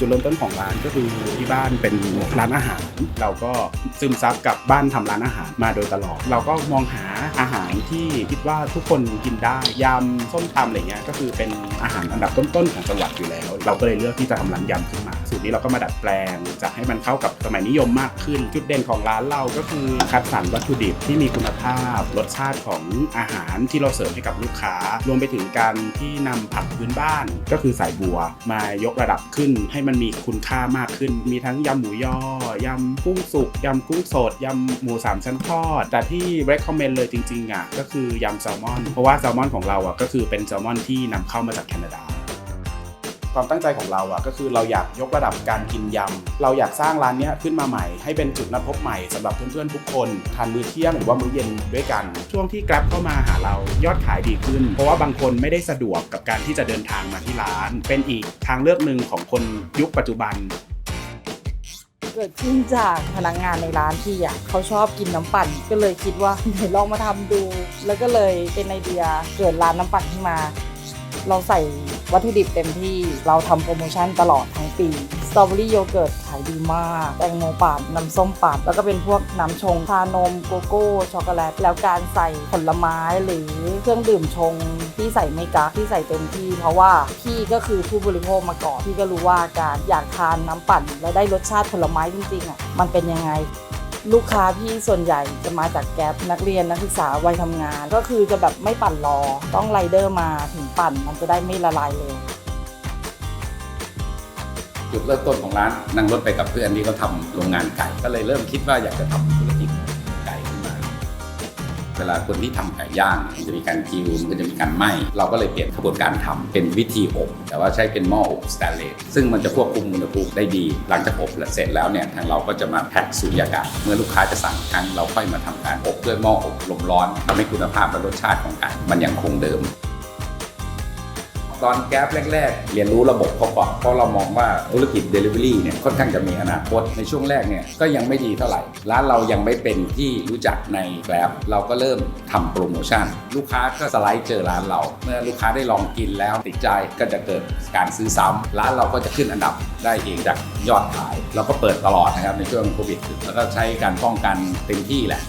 จุดเริ่มต้นของร้านก็คือที่บ้านเป็นร้านอาหาร เราก็ซึมซับกับบ้านทำร้านอาหารมาโดยตลอด เราก็มองหาอาหารที่คิดว่าทุกคนกินได้ยำส้มตำอะไรเงี้ยก็คือเป็นอาหารอันดับต้นๆของจังหวัดอยู่แล้ว เราก็เลยเลือกที่จะทำร้านยำขึ้น ตรนี้เราก็มาดัดแปลงจะให้มันเข้ากับสมัยนิยมมากขึ้น จุดเด่นของร้านเราก็คือคัดสรรวัตถุดิบที่มีคุณภาพ รสชาติของอาหารที่เราเสิร์ฟให้กับลูกค้า รวมไปถึงการที่นำผักพื้นบ้าน ก็คือสายบัวมายกระดับขึ้น ให้มันมีคุณค่ามากขึ้น มีทั้งยำหมูยอยำกุ้งสุกยำกุ้งสดยำหมูสามชั้นทอด แต่ที่ recommend เลยจริงๆอะก็คือยำแซลมอน เพราะว่าแซลมอนของเราอะก็คือเป็นแซลมอนที่นำเข้ามาจากแคนาดา ความตั้งใจของเราอะก็คือเราอยากยกระดับการกินยำ เราอยากสร้างร้านเนี้ยขึ้นมาใหม่ ให้เป็นจุดนัดพบใหม่สำหรับเพื่อนๆทุกคนทานมื้อเที่ยงหรือว่ามื้อเย็นด้วยกัน ช่วงที่ Grab เข้ามาหาเรายอดขายดีขึ้น เพราะว่าบางคนไม่ได้สะดวกกับการที่จะเดินทางมาที่ร้าน เป็นอีกทางเลือกหนึ่งของคนยุคปัจจุบันเกิดขึ้นจากพนักงานในร้านที่อะเขาชอบกินน้ำปั่น ก็เลยคิดว่าเดี๋ยวลองมาทำดู แล้วก็เลยเป็นไอเดียเกิดร้านน้ำปั่นขึ้นมา เราใส่ วัตถุดิบเต็มที่เราทำโปรโมชั่นตลอดทั้งปีสตรอเบอรี่โยเกิร์ตขายดีมาก แตงโมปั่นน้ำส้มปั่นแล้วก็เป็นพวกน้ำชงชานมโกโก้ช็อกโกแลตแล้วการใส่ผลไม้หรือเครื่องดื่มชงที่ใส่ไม่กักที่ใส่เต็มที่ เพราะว่าพี่ก็คือผู้บริโภคมาก่อนพี่ก็รู้ว่าการอยากทานน้ำปั่นแล้วได้รสชาติผลไม้จริงๆอะมันเป็นยังไง ลูกค้าพี่ส่วนใหญ่จะมาจากแก๊ปนักเรียนนักศึกษาวัยทำงาน ก็คือจะแบบไม่ปั่นรอ ต้องไรเดอร์มาถึงปั่นมันจะได้ไม่ละลายเลย จุดเริ่มต้นของร้านนั่งรถไปกับเพื่อนที่เขาทำโรงงานไก่ ก็เลยเริ่มคิดว่าอยากจะทำธุร เวลาคนที่ทำไก่ย่างมันจะมีการกิวมันจะมีการไหม้เราก็เลยเปลี่ยนกระบวนการทำเป็นวิธีอบ แต่ว่าใช้เป็นหม้ออบสแตนเลสซึ่งมันจะควบคุมอุณหภูมิได้ดี หลังจากอบเสร็จแล้วเนี่ยทางเราก็จะมาแพ็คสูญญากาศเมื่อลูกค้าจะสั่งครั้งเราค่อยมาทำการอบด้วยหม้ออบลมร้อนทำให้คุณภาพและรสชาติของไก่มันยังคงเดิม ตอนแก๊ปแรก ๆ เรียนรู้ระบบเขาก่อนเพราะเรามองว่าธุรกิจ Delivery เนี่ยค่อนข้างจะมีอนาคตในช่วงแรกเนี่ยก็ยังไม่ดีเท่าไหร่ ร้านเรายังไม่เป็นที่รู้จักในแกร็บเราก็เริ่มทำโปรโมชั่น ลูกค้าก็สไลด์เจอร้านเรา เมื่อลูกค้าได้ลองกินแล้วติดใจก็จะเกิดการซื้อซ้ำร้านเราก็จะขึ้นอันดับได้เองจากยอดขาย เราก็เปิดตลอดนะครับในช่วงโควิดแล้วก็ใช้การป้องกันเต็มที่แหละ